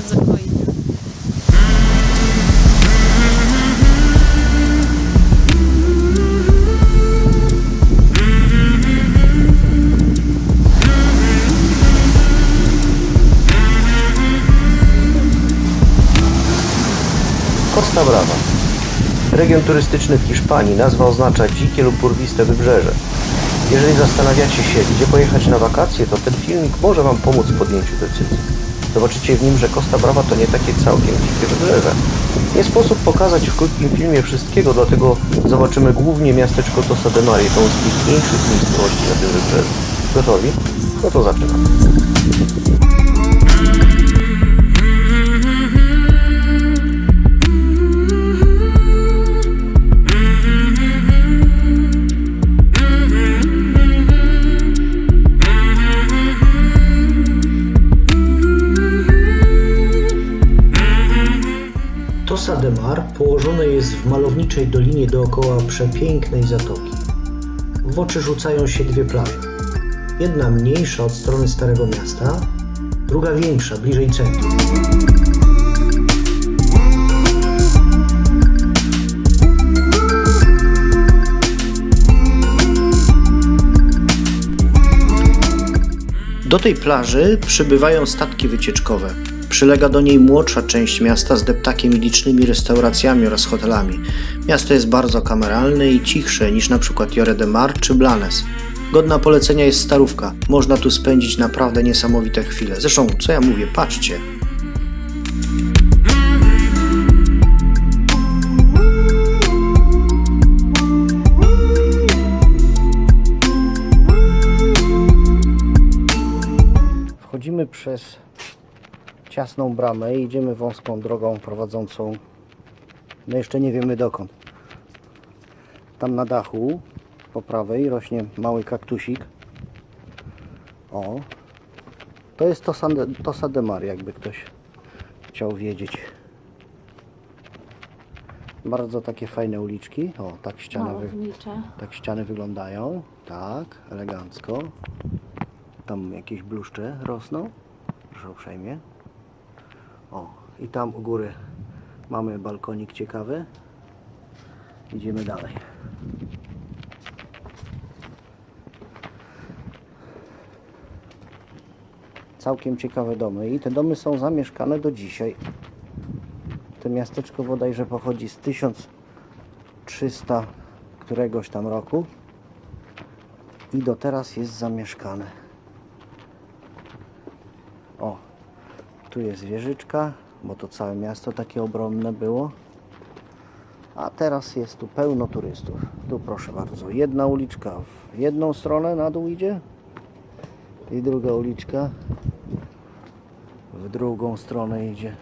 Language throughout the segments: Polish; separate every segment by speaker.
Speaker 1: bardzo hojny.
Speaker 2: Costa Brava. Region turystyczny w Hiszpanii. Nazwa oznacza dzikie lub urwiste wybrzeże. Jeżeli zastanawiacie się, gdzie pojechać na wakacje, to ten filmik może Wam pomóc w podjęciu decyzji. Zobaczycie w nim, że Costa Brava to nie takie całkiem dzikie wybrzeże. Nie sposób pokazać w krótkim filmie wszystkiego, dlatego zobaczymy głównie miasteczko Tosa de Mar, jedną z piękniejszych miejscowości na tym wybrzeżu. Gotowi? No to zaczynamy.
Speaker 3: Jest w malowniczej dolinie dookoła przepięknej zatoki. W oczy rzucają się dwie plaże. Jedna mniejsza od strony Starego Miasta, druga większa, bliżej centrum. Do tej plaży przybywają statki wycieczkowe. Przylega do niej młodsza część miasta z deptakiem i licznymi restauracjami oraz hotelami. Miasto jest bardzo kameralne i cichsze niż przykład Jore de Mar czy Blanes. Godna polecenia jest starówka. Można tu spędzić naprawdę niesamowite chwile. Zresztą, co ja mówię, patrzcie. Wchodzimy przez ciasną bramę i idziemy wąską drogą prowadzącą, no jeszcze nie wiemy dokąd. Tam na dachu po prawej rośnie mały kaktusik. O, to jest Tosa, Tosa de Mar, jakby ktoś chciał wiedzieć. Bardzo takie fajne uliczki. O, tak ściany, wy, tak ściany wyglądają. Tak, elegancko. Tam jakieś bluszcze rosną. Proszę uprzejmie. O, i tam u góry mamy balkonik ciekawy. Idziemy dalej. Całkiem ciekawe domy i te domy są zamieszkane do dzisiaj. To miasteczko bodajże pochodzi z 1300 któregoś tam roku i do teraz jest zamieszkane. Tu jest wieżyczka, bo to całe miasto takie obronne było. A teraz jest tu pełno turystów. Tu proszę bardzo, jedna uliczka w jedną stronę na dół idzie i druga uliczka w drugą stronę idzie.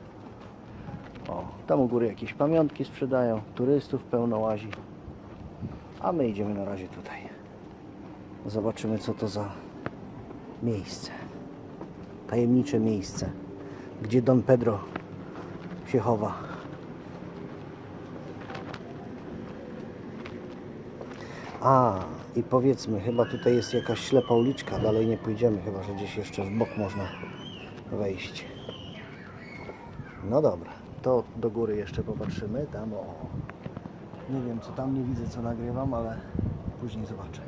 Speaker 3: O, tam u góry jakieś pamiątki sprzedają, turystów pełno łazi. A my idziemy na razie tutaj. Zobaczymy co to za miejsce. Tajemnicze miejsce, gdzie Don Pedro się chowa. A, i powiedzmy, chyba tutaj jest jakaś ślepa uliczka, dalej nie pójdziemy, chyba że gdzieś jeszcze w bok można wejść. No dobra, to do góry jeszcze popatrzymy, tam o. Nie wiem co tam, nie widzę co nagrywam, ale później zobaczę.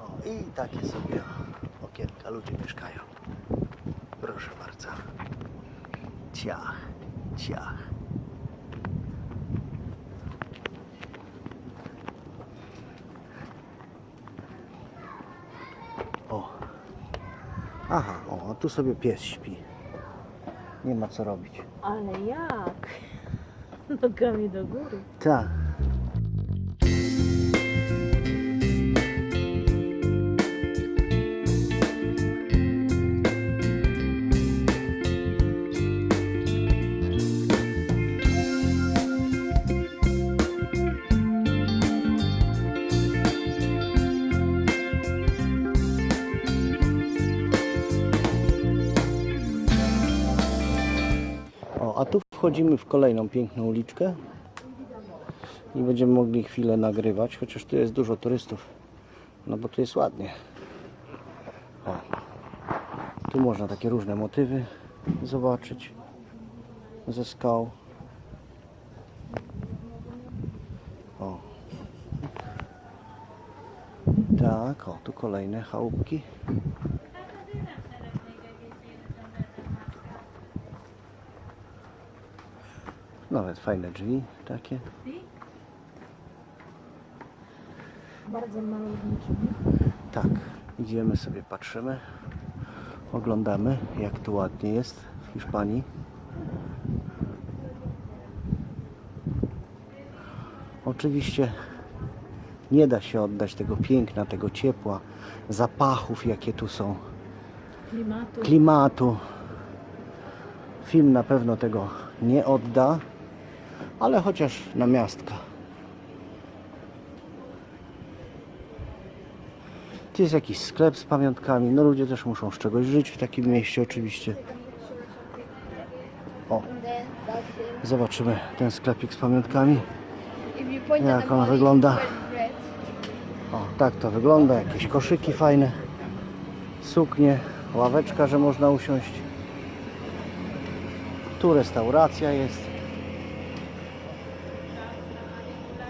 Speaker 3: O, i takie sobie okienka ludzie mieszkają. Proszę bardzo. Ciach, ciach. O. Aha, o, a tu sobie pies śpi. Nie ma co robić.
Speaker 1: Ale jak? Nogami do góry.
Speaker 3: Tak. A tu wchodzimy w kolejną piękną uliczkę i będziemy mogli chwilę nagrywać, chociaż tu jest dużo turystów, no bo tu jest ładnie. O. Tu można takie różne motywy zobaczyć ze skał. O. Tak, o, tu kolejne chałupki. Nawet fajne drzwi takie.
Speaker 1: Bardzo malowniczy.
Speaker 3: Tak, idziemy sobie, patrzymy, oglądamy jak tu ładnie jest w Hiszpanii. Oczywiście nie da się oddać tego piękna, tego ciepła, zapachów jakie tu są,
Speaker 1: Klimatu.
Speaker 3: klimatu. Film na pewno tego nie odda, ale chociaż na miastka. Tu jest jakiś sklep z pamiątkami. No ludzie też muszą z czegoś żyć w takim mieście oczywiście. O, zobaczymy ten sklepik z pamiątkami. Jak on wygląda? O, tak to wygląda. Jakieś koszyki fajne, suknie, ławeczka, że można usiąść. Tu restauracja jest.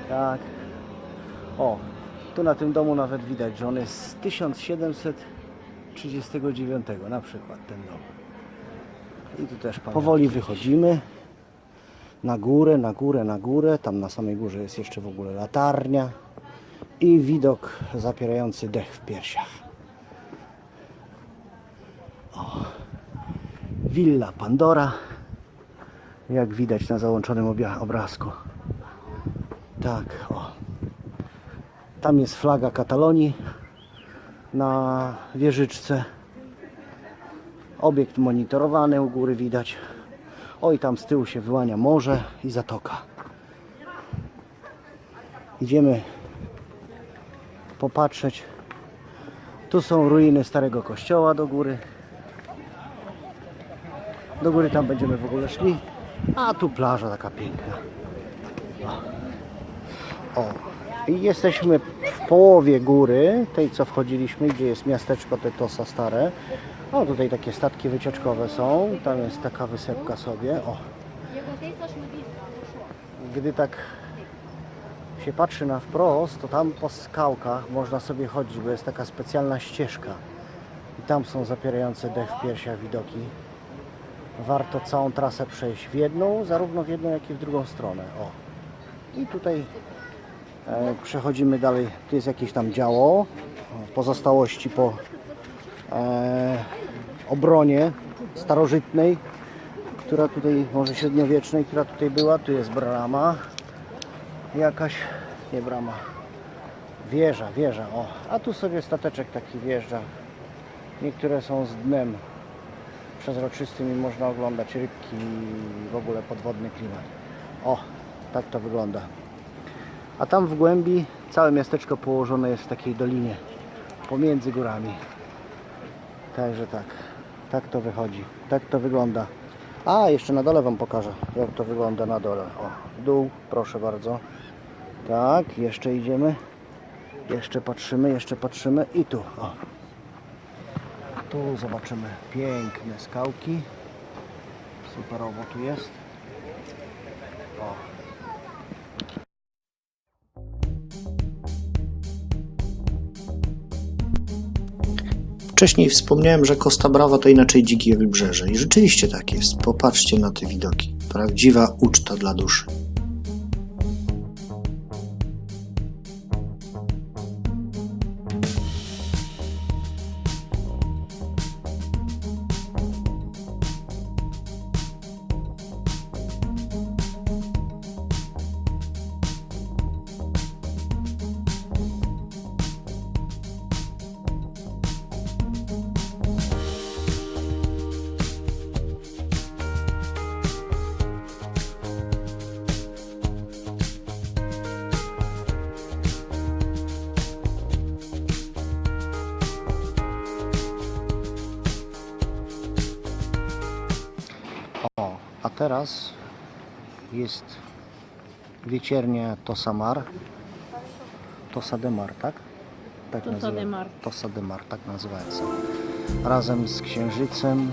Speaker 3: Tak. O, tu na tym domu nawet widać, że on jest z 1739 na przykład ten dom. I tu też powoli wychodzimy na górę, na górę, na górę. Tam na samej górze jest jeszcze w ogóle latarnia i widok zapierający dech w piersiach. O, Villa Pandora, jak widać na załączonym obrazku. Tak, o. Tam jest flaga Katalonii na wieżyczce. Obiekt monitorowany u góry widać. Oj, tam z tyłu się wyłania morze i zatoka. Idziemy popatrzeć. Tu są ruiny starego kościoła do góry. Do góry tam będziemy w ogóle szli. A tu plaża taka piękna. O. I jesteśmy w połowie góry, tej co wchodziliśmy, gdzie jest miasteczko Tetosa Stare. O, tutaj takie statki wycieczkowe są. Tam jest taka wysepka sobie. O. Gdy tak się patrzy na wprost, to tam po skałkach można sobie chodzić, bo jest taka specjalna ścieżka. I tam są zapierające dech w piersiach widoki. Warto całą trasę przejść w jedną, zarówno w jedną, jak i w drugą stronę. O. I tutaj przechodzimy dalej. Tu jest jakieś tam działo. Pozostałości po e, obronie starożytnej, która tutaj, może średniowiecznej, która tutaj była. Tu jest brama jakaś, nie brama, wieża, wieża, o. A tu sobie stateczek taki wjeżdża. Niektóre są z dnem przezroczystym i można oglądać rybki i w ogóle podwodny klimat. O, tak to wygląda. A tam w głębi całe miasteczko położone jest w takiej dolinie pomiędzy górami. Także tak, tak to wychodzi, tak to wygląda. A, jeszcze na dole Wam pokażę, jak to wygląda na dole. O, dół, proszę bardzo. Tak, jeszcze idziemy. Jeszcze patrzymy, jeszcze patrzymy i tu. O. Tu zobaczymy piękne skałki. Superowo tu jest. O.
Speaker 4: Wcześniej wspomniałem, że Costa Brava to inaczej dzikie wybrzeże i rzeczywiście tak jest. Popatrzcie na te widoki. Prawdziwa uczta dla duszy.
Speaker 3: Teraz jest wieciernia Tosamar. Tosa de Mar, tak? tak
Speaker 1: Tosa
Speaker 3: nazywa-
Speaker 1: de Mar.
Speaker 3: Tosa de Mar, tak nazywa się. razem z księżycem